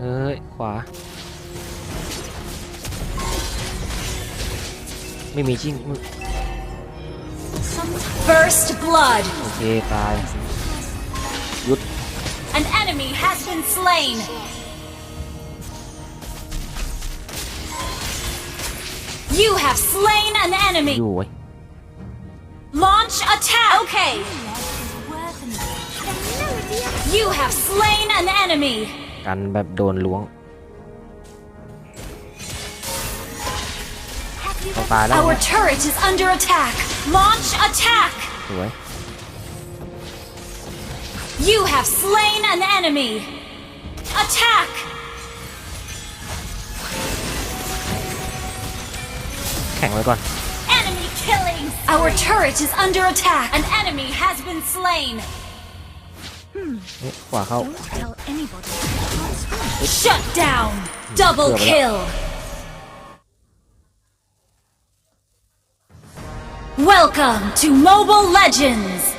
เอ้ย ขวา ไม่มีชิง First blood. โอเค ตาย ยุด An enemy has been slain. You have slain an อ enemy. ยู่ไว้ย Launch attack. Okay. You have slain an enemy. กันแบบโดนล้วงต้องตายแล้ว Our turret is under attack. Launch attack. สวย You have slain an enemy. Attack. แข่งไว้ก่อน Enemy killing. Our turret is under attack. An enemy has been slain. นี่ขวาเข้า Tell anybody. Shut down. Double Good. kill. Welcome to Mobile Legends.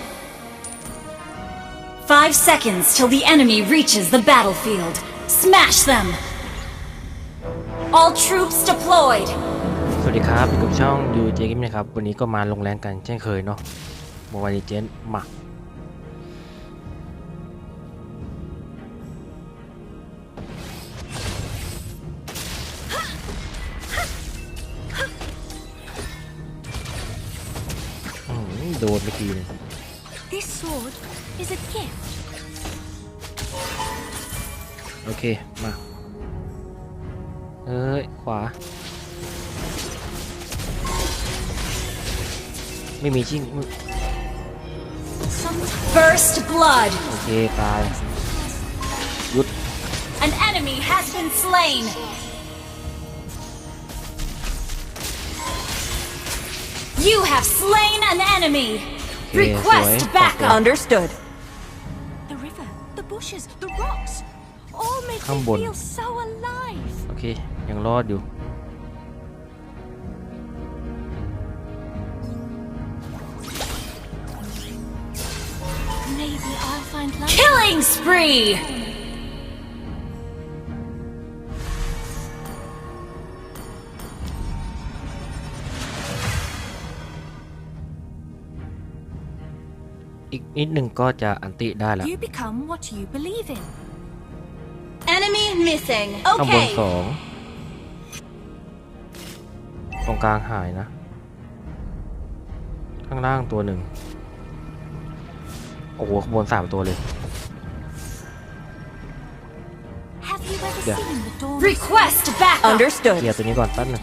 Five seconds till the enemy reaches the battlefield. Smash them. All troops deployed. สวัสดีครับอยู่กับช่องยูเจกิมนะครับ วันนี้ก็มาลงแรงกันเช่นเคยเนาะโมบายเจนมา มโดนไปทีหนึง This sword is a gift. โอเค มา เอ้ย ขวา ไม่มีชิง First blood. โอเค ตาย ยุด An enemy has been slain. You have slain an enemy. Okay, Request sorry. backup. Understood. The river, the bushes, the rocks. All makeข้าง me บน feel so alive. โอเค ยังรอดอยู่ Maybe I'll find love. Killing spree. อีกนิดหนึ่งก็จะอันติได้แล้ว You become what you believe in. Enemy missing. ข้างบน Okay. สองตรงกลางหายนะ ข้างล่างตัวหนึ่ง โอ้โหข้างบนสามตัวเลย Have you ever Yeah. seen the dawn? Request backup. เคลี Understood. ยร์ตัวนี้ก่อนแป๊บหนึง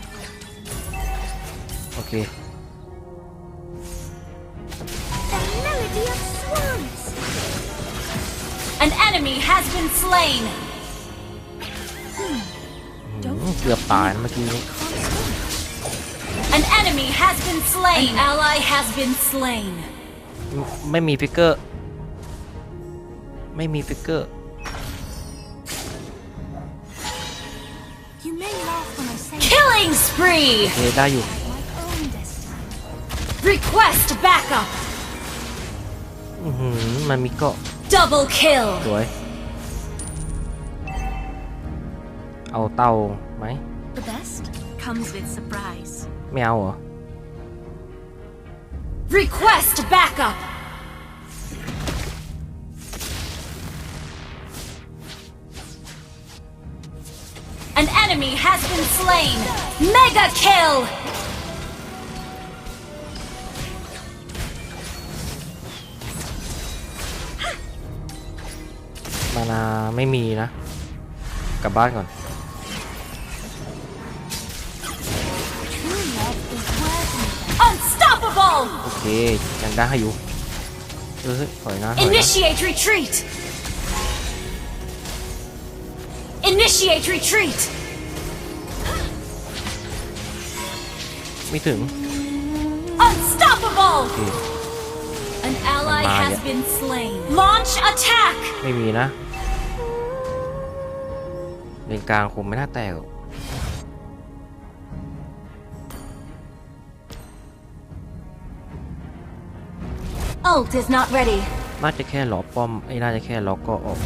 โอเค enemy has been slain. อืมเกือบตายนะเมื่อกี้นี้ An enemy has been slain. An ally has been slain. ไม่ไม่มีฟิกเกอร์ ไม่มีฟิกเกอร์ You may laugh when I say Killing spree. โอเค ได้อยู่ my own destiny. Request backup. อือหือมันมีเกาะ Double kill. สวย เอาเต่าไหม The best comes with surprise. ไม่เอาเหรอ Request backup. An enemy has been slain. Mega kill. นาไม่มีนะ กลับบ้านก่อน True love is worthy. Unstoppable. โอเค ยังได้อยู่เออถอยนะถอยนะ Initiate retreat. Initiate retreat. ไม่ถึง Unstoppable. โอเค An ally Maya. has been slain. Launch attack. ไม่มีนะ เลนกลางคงไม่น่าแตกหรอก Ult is not ready. น่าจะแค่หลอป้อมไอ้น่าจะแค่ล็อกก็ออก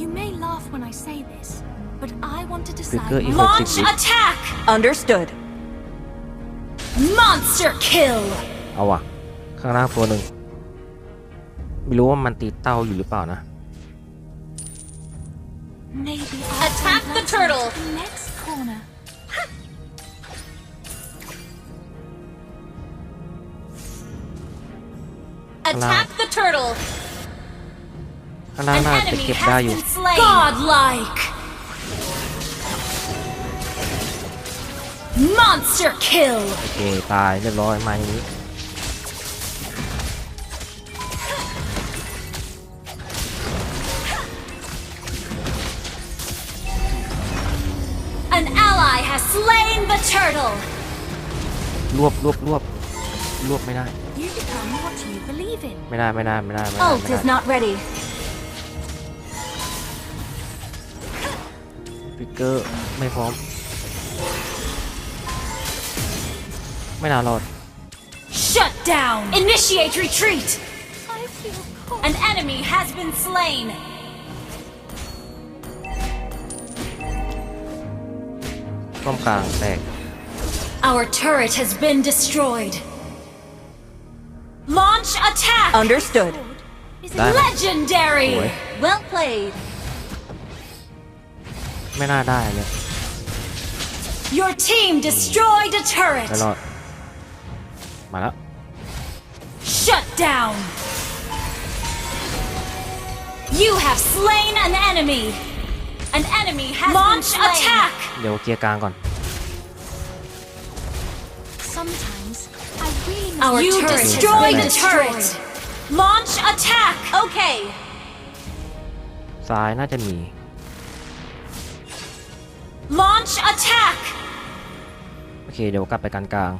You may laugh when when I say this, but I want to decide. Trigger my- is Launch Six. attack! Understood. Monster kill! เอาว่ะ ข้างล่างตัวหนึ่ง ไม่รู้ว่ามันตีเต้าอยู่หรือเปล่านะ Maybe I'll Attack find the Lancelot turtle. in the next corner. Attack the turtle! ข้างล่าง An น่าจะ enemy เก็บได้ has อยู่ been slain! Godlike! Monster kill! โอเค ตายเรียบร้อยมาอย่างนี้ turtle! รวบรวบรวบรวบไม่ได้ You become what you believe in. ไม่ได้ไม่ได้ไม่ได้ไม่ได้ Ult ไม่ is ได้ not ready. ฟิกเกอร์ไม่พร้อม ไม่น่ารอด Shut down! Initiate retreat! I feel cold. An enemy has been slain! ป้อมกลางแตก Our turret has been destroyed! Launch attack! Understood. Is That- it Legendary! Boy. Well played. ไม่น่าได้เลย Your team destroyed a ไม่ turret! รอด มาแล้ว Shut down! You have slain an enemy! An enemy has Launch been slain. attack! เดี๋ยวเคลียร์กลางก่อน Our you you turret destroyed has the been turret! destroyed. Launch attack! Okay! ซ้ายน่าจะมี Launch attack! โอเคเดี๋ยวกลับไปกันกลาง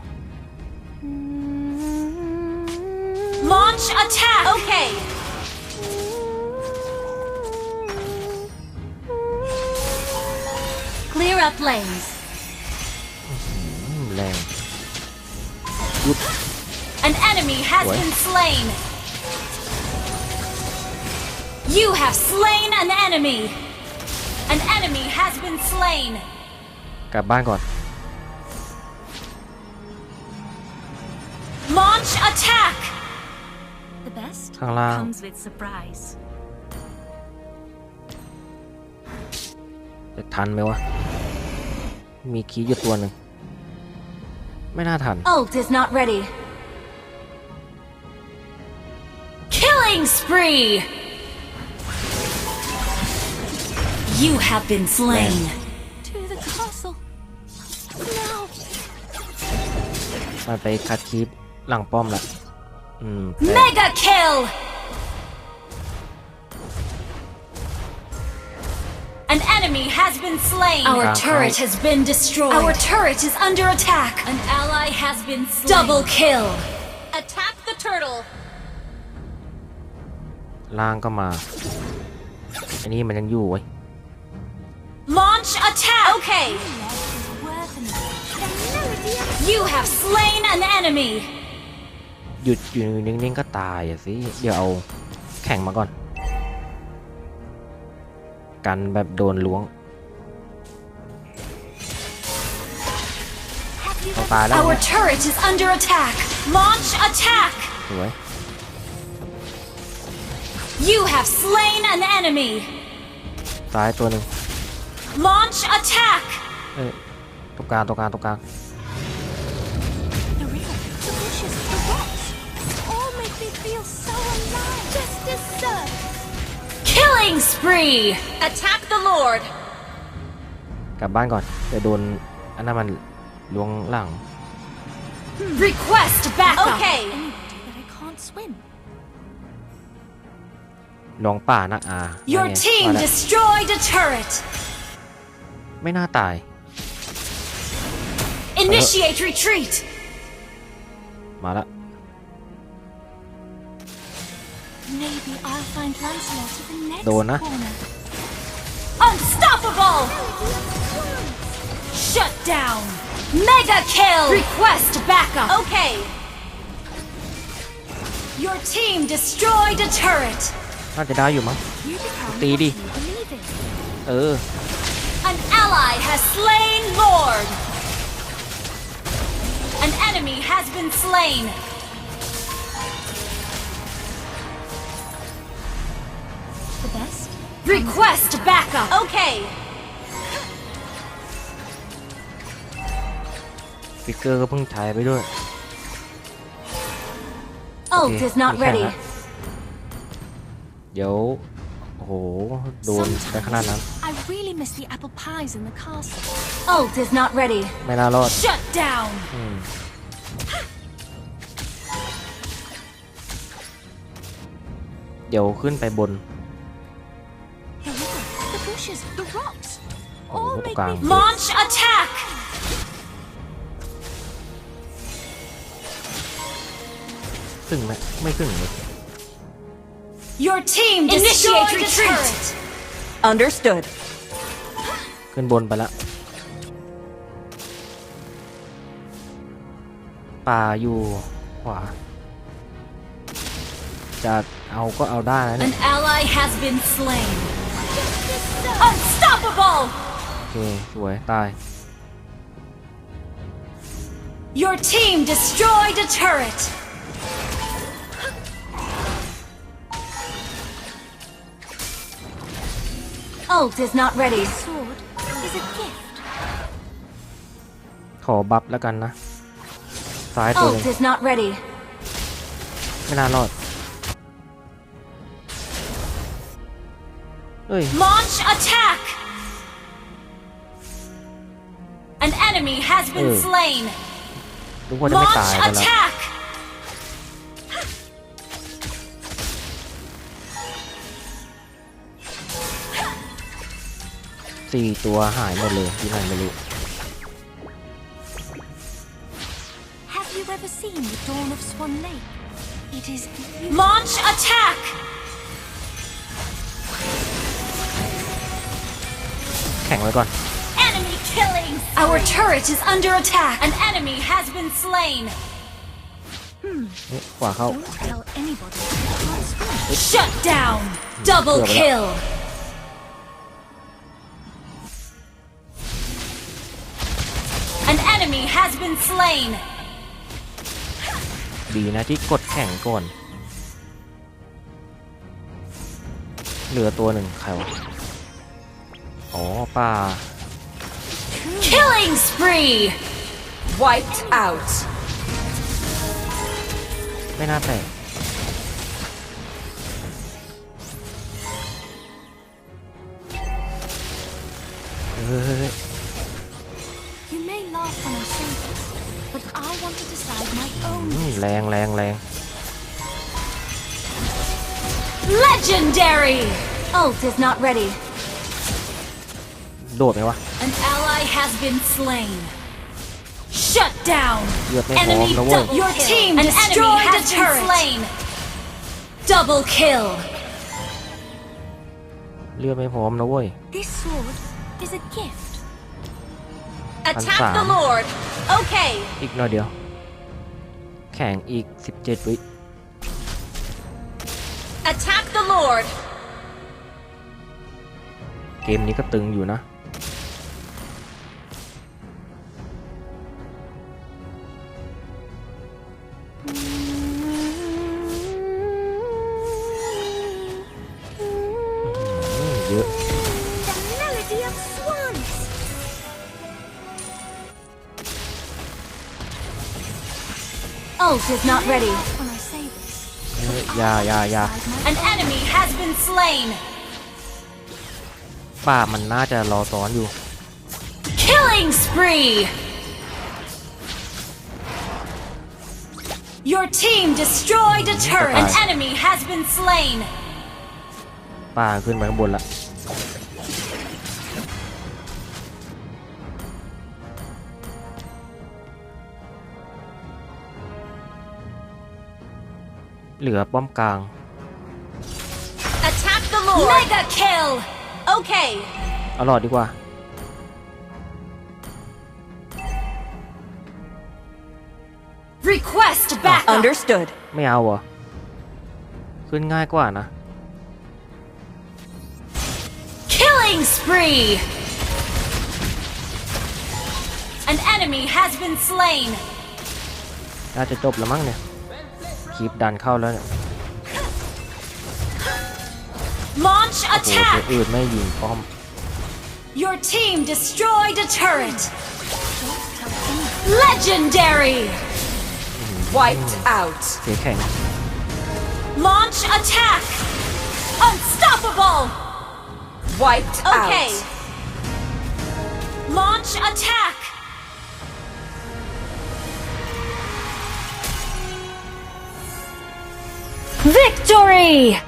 Launch attack! Okay! Clear up lanes. อืมแรง An enemy has What? been slain. You have slain an enemy. An enemy has been slain. กลับบ้านก่อน Launch attack. The best ข้างล่าง comes with surprise. จะทันไหมวะ มีคีย์อยู่ตัวหนึ่ง ไม่น่าทัน Ult is not ready. Killing spree. You have been slain. To the castle. Now. มันไปคัดคีปหลังป้อมละอืมแตก Mega kill. An enemy has been slain. Our Down, turret out. has been destroyed. Our turret is under attack. An ally has been slain. Double kill. Attack the turtle. ล่างก็มา อันนี้มันยังอยู่ไว้ย Launch attack. Okay. Love is worth an The melody of You have slain an enemy. หยุดอยู่นิ่งๆก็ตายอะสิ เดี๋ยวเอาแข่งมาก่อน กันแบบโดนล้วง Have you ต้องตายแล้ว Our turret is under attack. Launch attack. สวย You have slain an enemy. ซ้ายตัวหนึ่ง Launch attack. เอ้ยตรงกลางตรงกลางตรงกลาง the river, the bushes, the rocks? All make me feel so alive. Justice served. Killing spree. Attack the Lord. กลับบ้านก่อน เดี๋ยวโดน อันนั้นมันล้วงหลัง Request backup. Okay. Anybody that I can't swim. ลองป่านักอา Your นั่นไง team ว่าแล้ว destroyed a turret. ไม่น่าตาย Initiate retreat. มาแล้ว Maybe I'll find Lancelot at the next โดนนะ corner. Unstoppable. Shut down. Mega kill. Request backup. Okay. Your team destroyed a turret. น่าจะได้อยู่มั้งตีดิ เออ An ally has slain Lord. An enemy has been slain. รีเควสต์แบ็กอัพโอเคฟิกเกอร์ก็เพิ่งถ่ายไปด้วย Ult is not ready. ละเดี๋ยวโอ้โหโดนไปขนาดนั้น I really miss the apple pies in the castle. Ult is not ready. ไม่น่ารอด Shut down. อืมเดี๋ยวขึ้นไปบน The river, the bushes, the rocks. Oh, All what make the me gang. Launch attack. ซึ่งไหมไม่ซึ่งเลย Your team initiate retreat. Understood. ขึ้นบนไปละป่าอยู่ขวา จะเอาก็เอาได้นะเนี่ย An ally has been slain. Unstoppable. โอเค สวย ตาย Your team destroyed a turret. Ult is not ready. sword is a gift. ขอบัฟแล้วกันนะ ซ้ายตัวหนึง Ult is not ready. ไม่น่ารอด เอ้ย Launch attack. An enemy has been Ừ. slain. รู้ว่าจะไม่ Launch ตายไปแล้ว attack. สี่ตัวหายหมดเลยที่ไหนไม่รู้ Have you ever seen the dawn of Swan Lake? It is beautiful. Launch attack. แข่งไว้ก่อน Enemy killing. Our turret is under attack. An enemy has been slain. นี่ขวาเข้า Don't tell anybody you can't swim. Shut down. Double Good. kill. Enemy has been slain. ดีนะที่กดแข่งก่อน เหลือตัวหนึ่งใครวะอ๋อป่า Killing spree. Wiped out. ไม่น่าแตกเฮ้ย want to decide my own อืมแรงแรงแรง Legendary. Ult is not ready. โดดไหมวะ An ally has been slain. Shut down. เลือดไม่พร้อม Enemy นะเว้ย dou- Your team An destroyed a turret. slain. Double kill. เลือดไม่พร้อมนะเว้ย This sword is a gift. Attack the Lord. Okay. อีกหน่อยเดียว แข่งอีก 17 วิ Attack the Lord. เกมนี้ก็ตึงอยู่นะ Ult is not ready. Laugh when I say this. เฮ้ยอย่าอย่าอย่า Decide my An enemy has been slain. ป้ามันน่าจะรอซ้อนอยู่ Killing spree. Your team destroyed a turret. An enemy has been slain. ป้าขึ้นไปข้างบนละ เหลือป้อมกลาง Attack the Lord. Mega kill. Okay. เอาหลอดดีกว่า Request backup. Understood. ไม่เอาเหรอ ขึ้นง่ายกว่านะ Killing Killing spree! An enemy has been slain. น่าจะจบแล้วมั้งเนี่ย คลิปดันเข้าแล้วเนี่ย Launch โอ้โหตัว attack! อื่นไม่ยิงป้อม Your team destroyed a turret. Legendary! Wiped out. เสียแข่ง Launch attack! Unstoppable! Wiped Okay. out. Launch attack! Victory!